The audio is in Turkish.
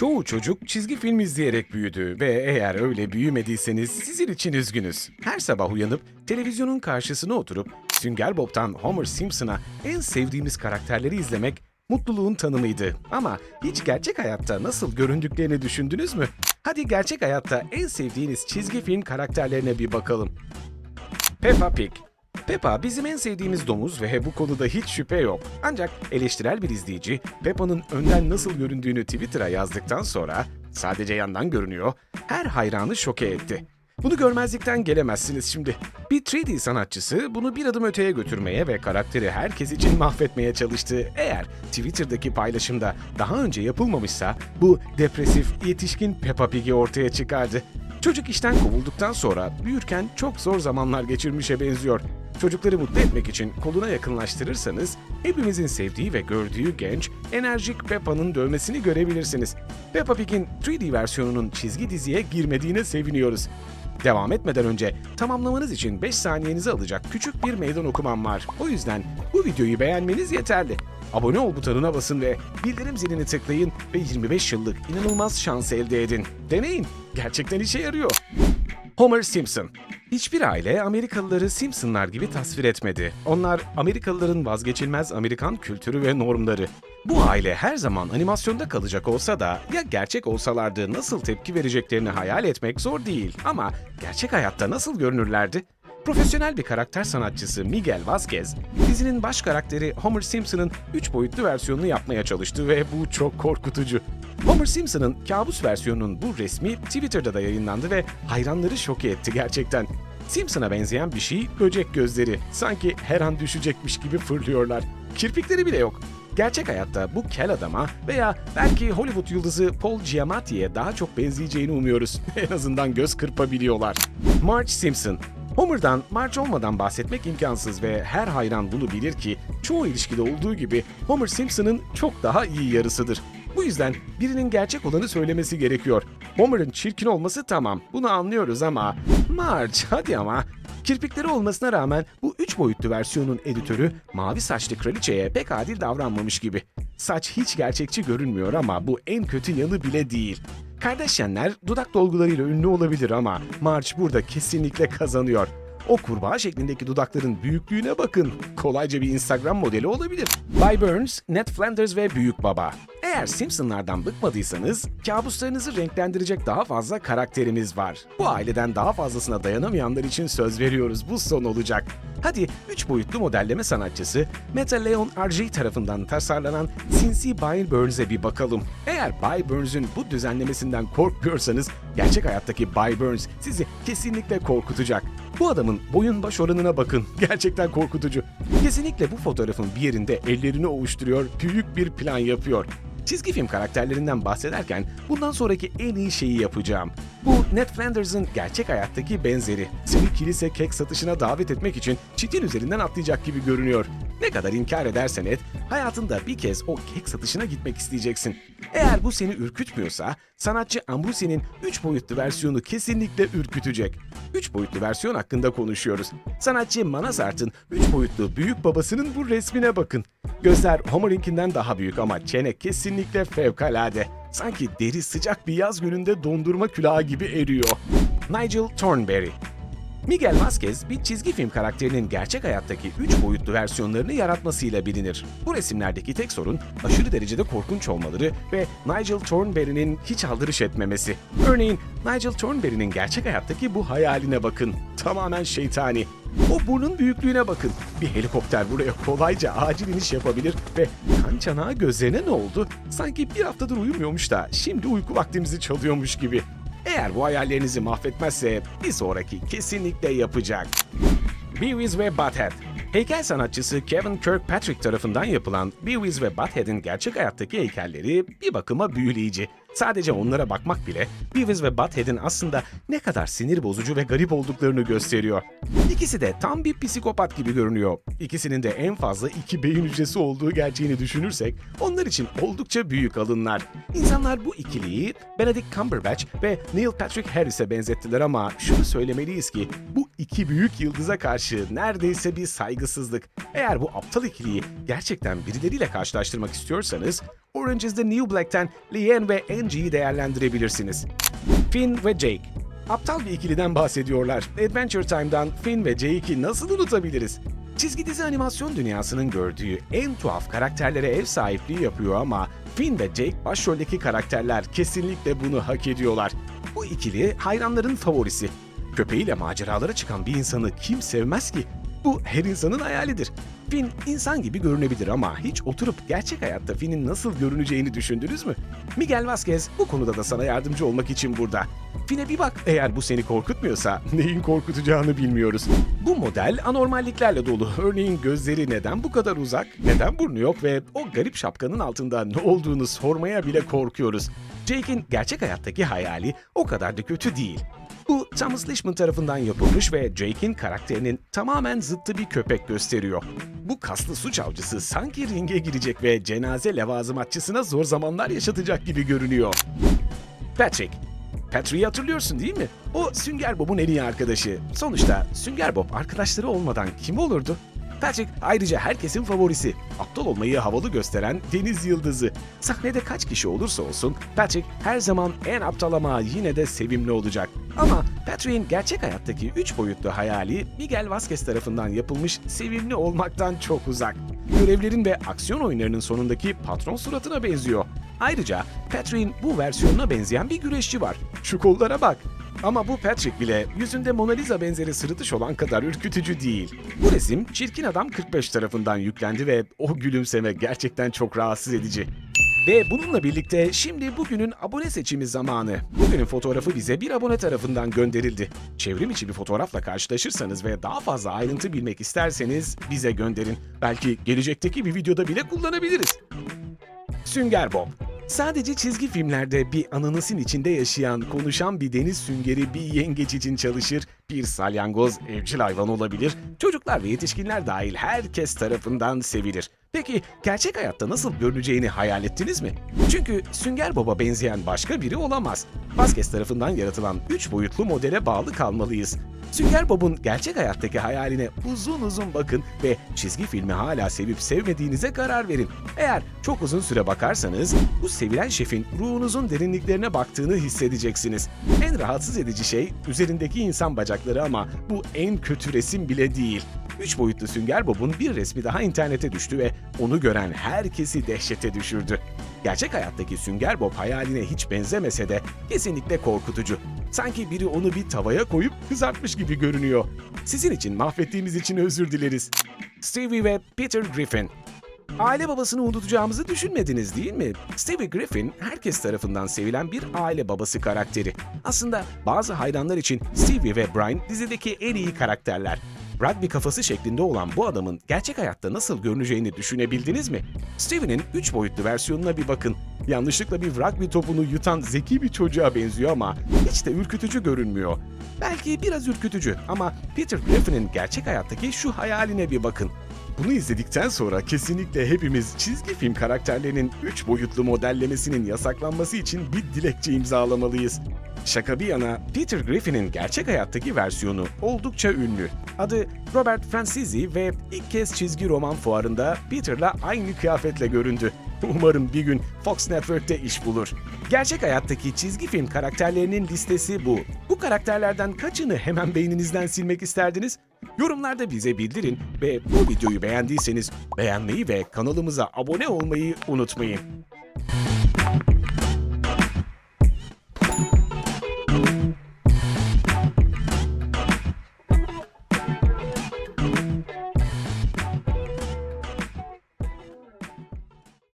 Çoğu çocuk çizgi film izleyerek büyüdü ve eğer öyle büyümediyseniz sizin için üzgünüz. Her sabah uyanıp televizyonun karşısına oturup Sünger Bob'tan Homer Simpson'a en sevdiğimiz karakterleri izlemek mutluluğun tanımıydı. Ama hiç gerçek hayatta nasıl göründüklerini düşündünüz mü? Hadi gerçek hayatta en sevdiğiniz çizgi film karakterlerine bir bakalım. Peppa Pig. Peppa bizim en sevdiğimiz domuz ve bu konuda hiç şüphe yok. Ancak eleştirel bir izleyici Peppa'nın önden nasıl göründüğünü Twitter'a yazdıktan sonra sadece yandan görünüyor, her hayranı şoke etti. Bunu görmezlikten gelemezsiniz şimdi. Bir 3D sanatçısı bunu bir adım öteye götürmeye ve karakteri herkes için mahvetmeye çalıştı. Eğer Twitter'daki paylaşımda daha önce yapılmamışsa bu depresif yetişkin Peppa Pig'i ortaya çıkardı. Çocuk işten kovulduktan sonra büyürken çok zor zamanlar geçirmişe benziyor. Çocukları mutlu etmek için koluna yakınlaştırırsanız hepimizin sevdiği ve gördüğü genç, enerjik Peppa'nın dövmesini görebilirsiniz. Peppa Pig'in 3D versiyonunun çizgi diziye girmediğine seviniyoruz. Devam etmeden önce tamamlamanız için 5 saniyenizi alacak küçük bir meydan okumam var. O yüzden bu videoyu beğenmeniz yeterli. Abone ol butonuna basın ve bildirim zilini tıklayın ve 25 yıllık inanılmaz şans elde edin. Deneyin. Gerçekten işe yarıyor. Homer Simpson. Hiçbir aile Amerikalıları Simpsonlar gibi tasvir etmedi. Onlar Amerikalıların vazgeçilmez Amerikan kültürü ve normları. Bu aile her zaman animasyonda kalacak olsa da ya gerçek olsalardı nasıl tepki vereceklerini hayal etmek zor değil. Ama gerçek hayatta nasıl görünürlerdi? Profesyonel bir karakter sanatçısı Miguel Vazquez, dizinin baş karakteri Homer Simpson'ın 3 boyutlu versiyonunu yapmaya çalıştı ve bu çok korkutucu. Homer Simpson'ın kabus versiyonunun bu resmi Twitter'da da yayınlandı ve hayranları şoke etti gerçekten. Simpson'a benzeyen bir şey böcek gözleri. Sanki her an düşecekmiş gibi fırlıyorlar. Kirpikleri bile yok. Gerçek hayatta bu kel adama veya belki Hollywood yıldızı Paul Giamatti'ye daha çok benzeyeceğini umuyoruz. en azından göz kırpabiliyorlar. Marge Simpson Homer'dan Marge olmadan bahsetmek imkansız ve her hayran bunu bilir ki çoğu ilişkide olduğu gibi Homer Simpson'ın çok daha iyi yarısıdır. Bu yüzden birinin gerçek olanı söylemesi gerekiyor. Homer'ın çirkin olması tamam, bunu anlıyoruz ama Marge hadi ama Kirpikleri olmasına rağmen bu üç boyutlu versiyonun editörü mavi saçlı kraliçeye pek adil davranmamış gibi. Saç hiç gerçekçi görünmüyor ama bu en kötü yanı bile değil. Kardashianler dudak dolgularıyla ünlü olabilir ama Marge burada kesinlikle kazanıyor. O kurbağa şeklindeki dudakların büyüklüğüne bakın. Kolayca bir Instagram modeli olabilir. By Burns, Ned Flanders ve Büyük Baba. Eğer Simpsonlardan bıkmadıysanız, kabuslarınızı renklendirecek daha fazla karakterimiz var. Bu aileden daha fazlasına dayanamayanlar için söz veriyoruz bu son olacak. Hadi 3 boyutlu modelleme sanatçısı Meta Leon RG tarafından tasarlanan sinsi By Burns'e bir bakalım. Eğer By Burns'ün bu düzenlemesinden korkmuyorsanız, gerçek hayattaki By Burns sizi kesinlikle korkutacak. Bu adamın boyun baş oranına bakın. Gerçekten korkutucu. Kesinlikle bu fotoğrafın bir yerinde ellerini ovuşturuyor, büyük bir plan yapıyor. Çizgi film karakterlerinden bahsederken bundan sonraki en iyi şeyi yapacağım. Bu Ned Flanders'ın gerçek hayattaki benzeri. Seni kilise kek satışına davet etmek için çitin üzerinden atlayacak gibi görünüyor. Ne kadar inkar edersen et, hayatında bir kez o kek satışına gitmek isteyeceksin. Eğer bu seni ürkütmüyorsa, sanatçı Ambrose'nin 3 boyutlu versiyonu kesinlikle ürkütecek. 3 boyutlu versiyon hakkında konuşuyoruz. Sanatçı Manas Art'ın 3 boyutlu büyük babasının bu resmine bakın. Gözler Homer'inkinden daha büyük ama çene kesinlikle fevkalade. Sanki deri sıcak bir yaz gününde dondurma külahı gibi eriyor. Nigel Thornberry Miguel Vazquez bir çizgi film karakterinin gerçek hayattaki 3 boyutlu versiyonlarını yaratmasıyla bilinir. Bu resimlerdeki tek sorun aşırı derecede korkunç olmaları ve Nigel Thornberry'nin hiç aldırış etmemesi. Örneğin Nigel Thornberry'nin gerçek hayattaki bu hayaline bakın. Tamamen şeytani. O burnun büyüklüğüne bakın. Bir helikopter buraya kolayca acil iniş yapabilir ve kan çanağı gözlerine ne oldu? Sanki bir haftadır uyumuyormuş da şimdi uyku vaktimizi çalıyormuş gibi. Eğer bu hayallerinizi mahvetmezse bir sonraki kesinlikle yapacak. Beavis ve Butthead Heykel sanatçısı Kevin Kirkpatrick tarafından yapılan Beavis ve Butthead'in gerçek hayattaki heykelleri bir bakıma büyüleyici. Sadece onlara bakmak bile Beavis ve Butthead'in aslında ne kadar sinir bozucu ve garip olduklarını gösteriyor. İkisi de tam bir psikopat gibi görünüyor. İkisinin de en fazla iki beyin hücresi olduğu gerçeğini düşünürsek onlar için oldukça büyük alınlar. İnsanlar bu ikiliyi Benedict Cumberbatch ve Neil Patrick Harris'e benzettiler ama şunu söylemeliyiz ki bu iki büyük yıldıza karşı neredeyse bir saygısızlık. Eğer bu aptal ikiliyi gerçekten birileriyle karşılaştırmak istiyorsanız Orange is the New Black'ten Leanne ve Angie'yi değerlendirebilirsiniz. Finn ve Jake. Aptal bir ikiliden bahsediyorlar. Adventure Time'dan Finn ve Jake'i nasıl unutabiliriz? Çizgi dizi animasyon dünyasının gördüğü en tuhaf karakterlere ev sahipliği yapıyor ama Finn ve Jake başroldeki karakterler kesinlikle bunu hak ediyorlar. Bu ikili hayranların favorisi. Köpeğiyle maceralara çıkan bir insanı kim sevmez ki? Bu her insanın hayalidir. Finn insan gibi görünebilir ama hiç oturup gerçek hayatta Finn'in nasıl görüneceğini düşündünüz mü? Miguel Vasquez bu konuda da sana yardımcı olmak için burada. Finn'e bir bak eğer bu seni korkutmuyorsa neyin korkutacağını bilmiyoruz. Bu model anormalliklerle dolu. Örneğin gözleri neden bu kadar uzak, neden burnu yok ve o garip şapkanın altında ne olduğunu sormaya bile korkuyoruz. Jake'in gerçek hayattaki hayali o kadar da kötü değil. Bu Thomas Lishman tarafından yapılmış ve Jake'in karakterinin tamamen zıttı bir köpek gösteriyor. Bu kaslı suç avcısı sanki ringe girecek ve cenaze levazımatçısına zor zamanlar yaşatacak gibi görünüyor. Patrick. Patrick'i hatırlıyorsun değil mi? O Sünger Bob'un en iyi arkadaşı. Sonuçta Sünger Bob arkadaşları olmadan kim olurdu? Patrick ayrıca herkesin favorisi. Aptal olmayı havalı gösteren deniz yıldızı. Sahnede kaç kişi olursa olsun Patrick her zaman en aptal ama yine de sevimli olacak. Patrick'in gerçek hayattaki üç boyutlu hayali Miguel Vasquez tarafından yapılmış sevimli olmaktan çok uzak. Görevlerin ve aksiyon oyunlarının sonundaki patron suratına benziyor. Ayrıca Patrick'in bu versiyonuna benzeyen bir güreşçi var. Şu kollara bak. Ama bu Patrick bile yüzünde Mona Lisa benzeri sırıtış olan kadar ürkütücü değil. Bu resim Çirkin Adam 45 tarafından yüklendi ve o gülümseme gerçekten çok rahatsız edici. Ve bununla birlikte şimdi bugünün abone seçimi zamanı. Bugünün fotoğrafı bize bir abone tarafından gönderildi. Çevrim içi bir fotoğrafla karşılaşırsanız ve daha fazla ayrıntı bilmek isterseniz bize gönderin. Belki gelecekteki bir videoda bile kullanabiliriz. Sünger Bob. Sadece çizgi filmlerde bir ananasın içinde yaşayan, konuşan bir deniz süngeri bir yengeç için çalışır, bir salyangoz evcil hayvan olabilir, çocuklar ve yetişkinler dahil herkes tarafından sevilir. Peki gerçek hayatta nasıl görüneceğini hayal ettiniz mi? Çünkü Sünger Bob'a benzeyen başka biri olamaz. Vasquez tarafından yaratılan 3 boyutlu modele bağlı kalmalıyız. Sünger Bob'un gerçek hayattaki hayaline uzun uzun bakın ve çizgi filmi hala sevip sevmediğinize karar verin. Eğer çok uzun süre bakarsanız bu sevilen şefin ruhunuzun derinliklerine baktığını hissedeceksiniz. En rahatsız edici şey üzerindeki insan bacakları ama bu en kötü resim bile değil. 3 boyutlu Sünger Bob'un bir resmi daha internete düştü ve onu gören herkesi dehşete düşürdü. Gerçek hayattaki Sünger Bob hayaline hiç benzemese de kesinlikle korkutucu. Sanki biri onu bir tavaya koyup kızartmış gibi görünüyor. Sizin için mahvettiğimiz için özür dileriz. Stevie ve Peter Griffin Aile babasını unutacağımızı düşünmediniz değil mi? Stevie Griffin herkes tarafından sevilen bir aile babası karakteri. Aslında bazı hayranlar için Stevie ve Brian dizideki en iyi karakterler. Rugby kafası şeklinde olan bu adamın gerçek hayatta nasıl görüneceğini düşünebildiniz mi? Stevie'nin 3 boyutlu versiyonuna bir bakın. Yanlışlıkla bir rugby topunu yutan zeki bir çocuğa benziyor ama hiç de ürkütücü görünmüyor. Belki biraz ürkütücü ama Peter Griffin'in gerçek hayattaki şu hayaline bir bakın. Bunu izledikten sonra kesinlikle hepimiz çizgi film karakterlerinin 3 boyutlu modellemesinin yasaklanması için bir dilekçe imzalamalıyız. Şaka bir yana, Peter Griffin'in gerçek hayattaki versiyonu oldukça ünlü. Adı Robert Franzisi ve ilk kez çizgi roman fuarında Peter'la aynı kıyafetle göründü. Umarım bir gün Fox Network'te iş bulur. Gerçek hayattaki çizgi film karakterlerinin listesi bu. Bu karakterlerden kaçını hemen beyninizden silmek isterdiniz? Yorumlarda bize bildirin ve bu videoyu beğendiyseniz beğenmeyi ve kanalımıza abone olmayı unutmayın.